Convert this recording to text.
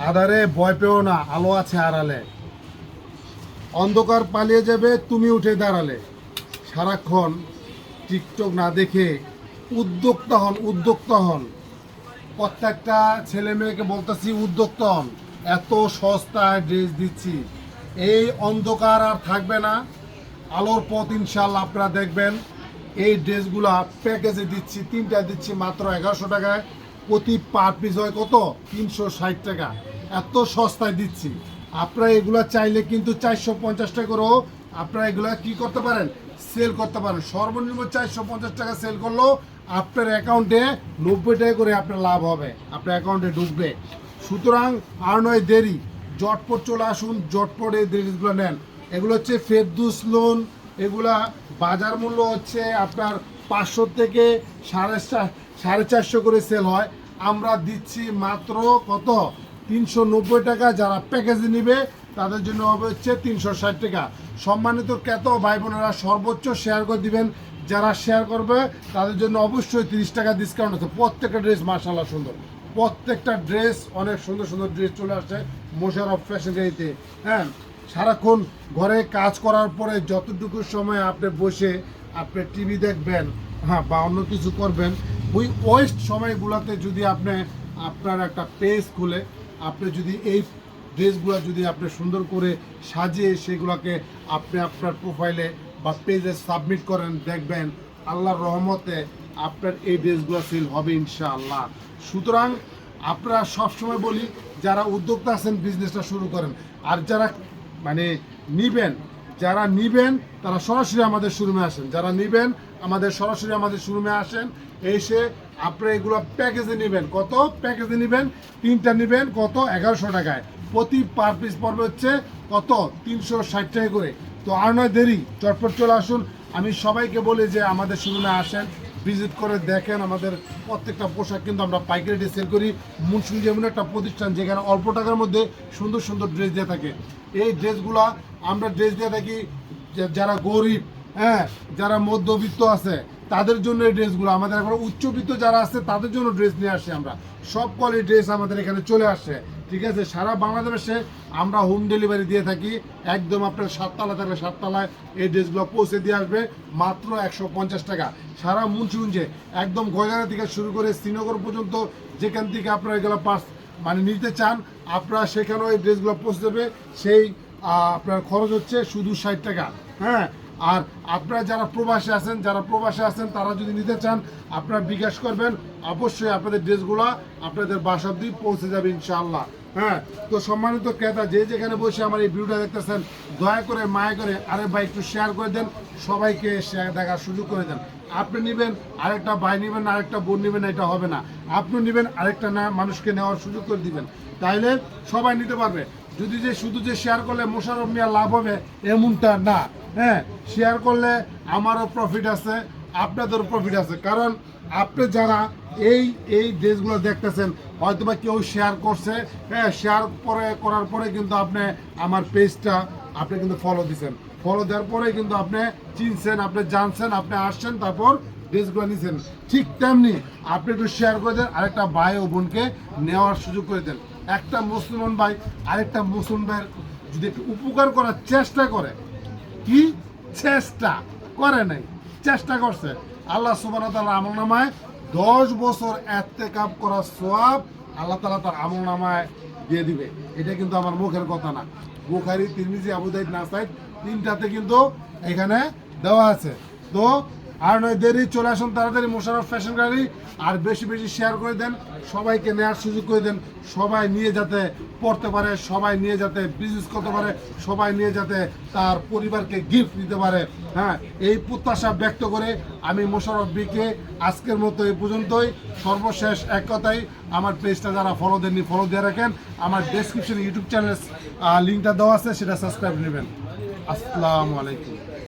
আধারে ভয় পেও না, আলো আছে আড়ালে। অন্ধকার পালিয়ে যাবে, তুমি উঠে দাঁড়ালে। সারাক্ষণ টিকটক না দেখে উদ্যোক্তা হন উদ্যোক্তা হন। প্রত্যেকটা ছেলে মেয়েকে বলতেছি, উদ্যোক্তা হন। এত সস্তায় ড্রেস দিচ্ছি। এই অন্ধকার আর থাকবে না। আলোর পথ ইনশাল্লাহ আপনারা দেখবেন। এই ড্রেসগুলা প্যাকেজে দিচ্ছি, তিনটা দিচ্ছি মাত্র এগারোশো টাকায়। প্রতি পার পিস হয় কত? তিনশো ষাট টাকা। এত সস্তায় দিচ্ছি। আপনারা এগুলা চাইলে কিন্তু চারশো পঞ্চাশ টাকা করেও আপনারা এগুলা কি করতে পারেন? সেল করতে পারেন। সর্বনিম্ন চারশো পঞ্চাশ টাকা সেল করলেও আপনার অ্যাকাউন্টে নব্বই টাকা করে আপনার লাভ হবে। আপনার অ্যাকাউন্টে ঢুকবে। সুতরাং আর নয় দেরি। জটপট চলে আসুন। জটপট এই ড্রেসগুলো নেন। এগুলো হচ্ছে ফেরদুস লোন এগুলা বাজার মূল্য হচ্ছে আপনার পাঁচশো থেকে সাড়ে সাড়ে চারশো করে সেল হয়। আমরা দিচ্ছি মাত্র কত? তিনশো নব্বই টাকা। যারা প্যাকেজে নিবে, তাদের জন্য হবে হচ্ছে তিনশো ষাট টাকা। সম্মানিত খ্যাত ভাই বোনেরা সর্বোচ্চ শেয়ার করে দিবেন। যারা শেয়ার করবে, তাদের জন্য অবশ্যই তিরিশ টাকা ডিসকাউন্ট আছে। প্রত্যেকটা ড্রেস মার্শাল্লাহ সুন্দর। প্রত্যেকটা ড্রেস অনেক সুন্দর সুন্দর ড্রেস চলে আসছে মোশারফ ফ্যাশন গাড়িতে। হ্যাঁ সারাক্ষণ ঘরে কাজ করার পরে যতটুকু সময় আপনি বসে আপনি টিভি দেখবেন হ্যাঁ বা অন্য কিছু করবেন ওই ওয়েস্ট সময়গুলোতে যদি আপনি, আপনার একটা পেজ খুলে, আপনি যদি এই ড্রেসগুলো যদি আপনি সুন্দর করে সাজিয়ে সেগুলোকে আপনি আপনার প্রোফাইলে বা পেজে সাবমিট করেন, দেখবেন আল্লাহর রহমতে আপনার এই ড্রেসগুলো সেল হবে ইনশাআল্লাহ। সুতরাং আপনারা সবসময় বলি, যারা উদ্যোক্তা আছেন বিজনেসটা শুরু করেন। আর যারা মানে নিবেন, যারা নিবেন, তারা সরাসরি আমাদের শোরুমে আসেন। যারা নিবেন, আমাদের সরাসরি আমাদের শোরুমে আসেন এসে আপনি এগুলো প্যাকেজে নেবেন। কত? প্যাকেজে নেবেন, তিনটা নেবেন, কত? এগারোশো টাকায়। প্রতি পার পিস পড়বে হচ্ছে কত? তিনশো ষাট টাকা করে। তো আর নয় দেরি, চটপট চলে আসুন। আমি সবাইকে বলি যে আমাদের শোরুমে আসেন ভিজিট করে দেখেন আমাদের প্রত্যেকটা পোশাক কিন্তু আমরা পাইকারি রেটে সেল করি। মুন্সুন যেমন একটা প্রতিষ্ঠান যেখানে অল্প টাকার মধ্যে সুন্দর সুন্দর ড্রেস দিয়ে থাকে। এই ড্রেসগুলা আমরা ড্রেস দিয়ে থাকি যারা গরিব হ্যাঁ যারা মধ্যবিত্ত আছে তাদের জন্য এই ড্রেসগুলো, আমাদের এখন উচ্চবিত্ত যারা আছে তাদের জন্য ড্রেস নিয়ে আসি আমরা। সব কোয়ালিটি ড্রেস আমাদের এখানে চলে আসে, ঠিক আছে? সারা বাংলাদেশে আমরা হোম ডেলিভারি দিয়ে থাকি, একদম আপনার সাততলা থাকলে সাততলায় এই ড্রেসগুলো পৌঁছে দিয়ে আসবে, মাত্র একশো পঞ্চাশ টাকা। সারা মুন্সিগঞ্জে, একদম গজারা থেকে শুরু করে শ্রীনগর পর্যন্ত যেখান থেকে আপনারা এগুলো পাস মানে নিতে চান, আপনারা সেখানেও এই ড্রেসগুলো পৌঁছে দেবে। সেই আপনার খরচ হচ্ছে শুধু ষাট টাকা হ্যাঁ? আর আপনারা যারা প্রবাসে আছেন, যারা প্রবাসে আছেন, তারা যদি নিতে চান, আপনারা বিকাশ করবেন। অবশ্যই আপনাদের ড্রেসগুলো আপনাদের বাসা অব্দি পৌঁছে যাবে ইনশাআল্লাহ। হ্যাঁ তো সম্মানিত ক্রেতা, যে যেখানে বসে আমার এই ভিডিওটা দেখতেছেন, দয়া করে, মায়া করে আরে ভাই একটু শেয়ার করে দেন, সবাইকে শেয়ার দেখার সুযোগ করে দেন। আপনি নেবেন, আরেকটা ভাই নেবেন, আরেকটা বোন নেবেন, এটা হবে না। আপনি নেবেন, আরেকটা না, মানুষকে নেওয়ার সুযোগ করে দিবেন। তাইলে সবাই নিতে পারবে। যদি যে শুধু যে শেয়ার করলে মোশারফ মিয়া লাভ হবে, এমনটা না। হ্যাঁ শেয়ার করলে আমারও প্রফিট আছে, আপনাদেরও প্রফিট আছে। কারণ আপনি যারা এই এই ড্রেসগুলো দেখতেছেন হয়তো বা কেউ শেয়ার করছে হ্যাঁ শেয়ার পরে, করার পরে কিন্তু আপনি আমার পেজটা আপনি কিন্তু ফলো দিচ্ছেন ফলো দেওয়ার পরে কিন্তু আপনি চিনছেন, আপনি জানছেন, আপনি আসছেন, তারপর ড্রেসগুলো নিছেন। ঠিক তেমনি আপনি একটু শেয়ার করে দেন, আরেকটা ভাই ও বোনকে নেওয়ার সুযোগ করে দেন। একটা মুসলমান ভাই, আরেকটা মুসলমান ভাইয়ের যদি একটু উপকার করার চেষ্টা করে কি চেষ্টা? করে নাই। চেষ্টা করছে। আল্লাহ সুবান তালা আমল নামায় দশ বছর এতে কাপ করার সোয়াব আল্লাহ তালা তার আমল নামায় দিয়ে দিবে। এটা কিন্তু আমার মুখের কথা না। বুখারি, তিরমিজি আবুদাইদ নাসাইদ তিনটাতে কিন্তু এখানে দেওয়া আছে। তো আর নয়, দেরি, চলে আসুন তাড়াতাড়ি মোশারফ ফ্যাশন গ্যালারি। আর বেশি বেশি শেয়ার করে দেন, সবাইকে নেওয়ার সুযোগ করে দেন, সবাই নিয়ে যাতে পড়তে পারে, সবাই নিয়ে যাতে বিজনেস করতে পারে, সবাই নিয়ে যাতে তার পরিবারকে গিফট দিতে পারে। হ্যাঁ এই প্রত্যাশা ব্যক্ত করে আমি মোশারফ বিকে আজকের মতো এই পর্যন্তই। সর্বশেষ এক কথাই, আমার পেজটা যারা ফলো দেননি ফলো দিয়ে রাখেন। আমার ডেসক্রিপশনে ইউটিউব চ্যানেল লিঙ্কটা দেওয়া আছে, সেটা সাবস্ক্রাইব নেবেন। আসসালামু আলাইকুম।